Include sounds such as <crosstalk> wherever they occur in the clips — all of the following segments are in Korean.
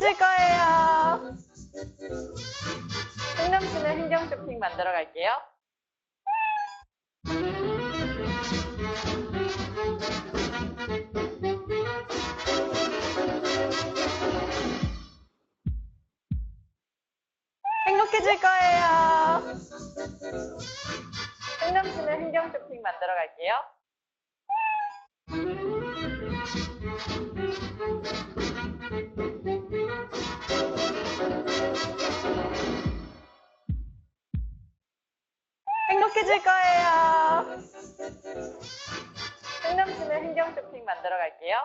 행복해질 거예요. 생남씨는 행정 쇼핑 만들어 갈게요. 행복해질 거예요. 생남씨는 행정 쇼핑 만들어 갈게요. 행복해질 거예요. 생남씨는 행정 쇼핑 만들어 갈게요.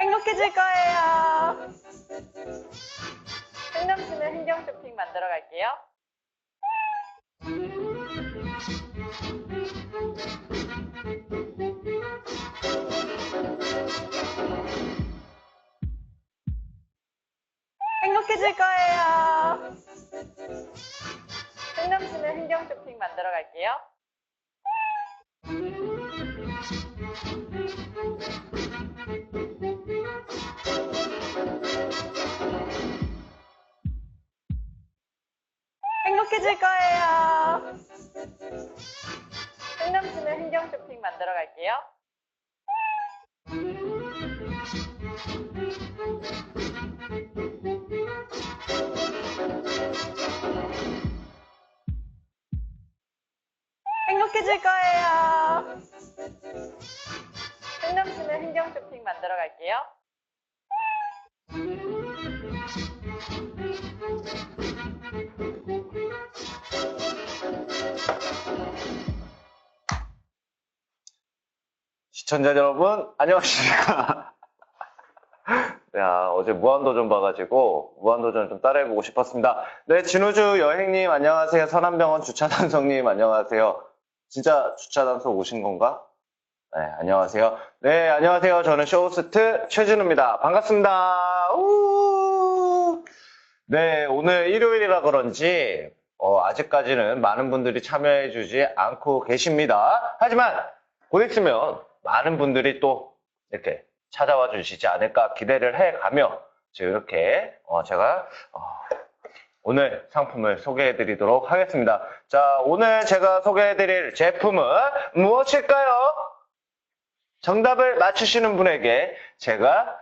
행복해질 거예요. 생남씨는 행정 쇼핑 만들어 갈게요. 행복해질 거예요. 생남씨는 행정 쇼핑 만들어 갈게요. 행복해질 거예요. 행정 쇼핑 만들어 갈게요. 행복해질 거예요. 생남씨는 행정 쇼핑 만들어 갈게요. 시청자 여러분, 안녕하십니까. <laughs> 야, 어제 무한도전 봐가지고, 무한도전 좀 따라해보고 싶었습니다. 네, 진우주 여행님, 안녕하세요. 선한병원 주차단성님, 안녕하세요. 진짜 주차단속 오신 건가? 네, 안녕하세요. 네, 안녕하세요. 저는 쇼호스트 최진우입니다. 반갑습니다. 우! 네, 오늘 일요일이라 그런지, 어, 아직까지는 많은 분들이 참여해주지 않고 계십니다. 하지만, 곧 있으면 많은 분들이 또 이렇게 찾아와 주시지 않을까 기대를 해 가며 지금 이렇게 어, 제가 어, 오늘 상품을 소개해 드리도록 하겠습니다. 자, 오늘 제가 소개해 드릴 제품은 무엇일까요? 정답을 맞추시는 분에게 제가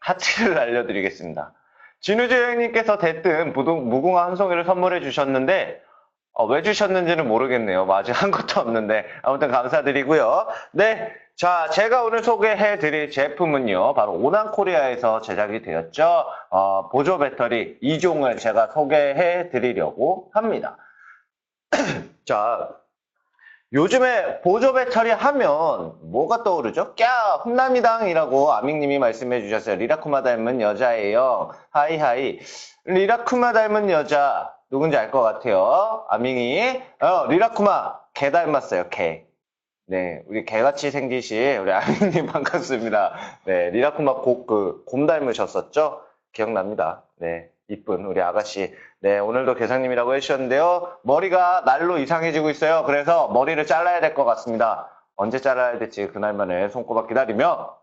하트를 알려드리겠습니다. 진우주 여행님께서 대뜸 무궁- 무궁화 한 송이를 선물해 주셨는데 어, 왜 주셨는지는 모르겠네요. 뭐 아직 한 것도 없는데 아무튼 감사드리고요. 네, 자 제가 오늘 소개해드릴 제품은요, 바로 오난코리아에서 제작이 되었죠. 어, 보조 배터리 2종을 제가 소개해드리려고 합니다. <clears throat> 자, 요즘에 보조 배터리 하면 뭐가 떠오르죠? 꺄! 훈남이당이라고 아밍님이 말씀해 주셨어요. 리라쿠마 닮은 여자예요. 하이하이. 리라쿠마 닮은 여자 누군지 알 것 같아요. 아밍이. 어, 리라쿠마 개 닮았어요. 개. 네, 우리 개같이 생기신 우리 아밍님 <laughs> 반갑습니다. 네, 리라쿠마 곰, 그, 곰 닮으셨었죠? 기억납니다. 네, 이쁜 우리 아가씨. 네, 오늘도 계상님이라고 해주셨는데요. 머리가 날로 이상해지고 있어요. 그래서 머리를 잘라야 될 것 같습니다. 언제 잘라야 될지 그날만에 손꼽아 기다리며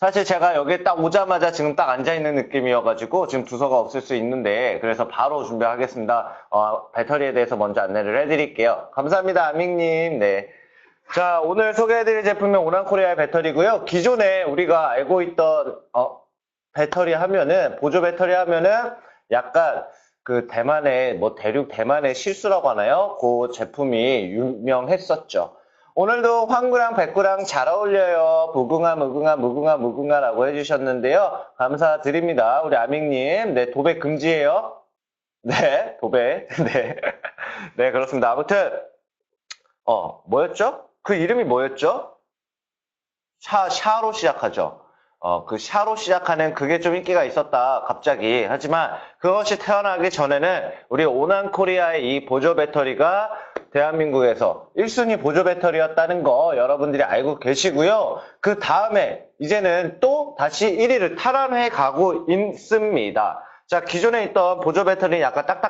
사실 제가 여기 딱 오자마자 지금 딱 앉아있는 느낌이어가지고 지금 두서가 없을 수 있는데 그래서 바로 준비하겠습니다. 어, 배터리에 대해서 먼저 안내를 해드릴게요. 감사합니다, 아밍님. 네. 자, 오늘 소개해드릴 제품은 오난코리아의 배터리고요. 기존에 우리가 알고 있던 어, 배터리 하면은 보조 배터리 하면은 약간 그 대만의 뭐 대륙 대만의 실수라고 하나요? 그 제품이 유명했었죠. 오늘도 황구랑 백구랑 잘 어울려요. 무궁화 무궁화 무궁화 무궁화라고 해주셨는데요. 감사드립니다. 우리 아밍님. 네, 도배 금지예요. 네, 도배. <laughs> 네. 네, 그렇습니다. 아무튼 어, 뭐였죠? 그 이름이 뭐였죠? 샤, 샤로 시작하죠. 어, 그 샤로 시작하는 그게 좀 인기가 있었다, 갑자기. 하지만 그것이 태어나기 전에는 우리 오난 코리아의 이 보조 배터리가 대한민국에서 1순위 보조 배터리였다는 거 여러분들이 알고 계시고요. 그 다음에 이제는 또 다시 1위를 탈환해 가고 있습니다. 자, 기존에 있던 보조 배터리는 약간 딱딱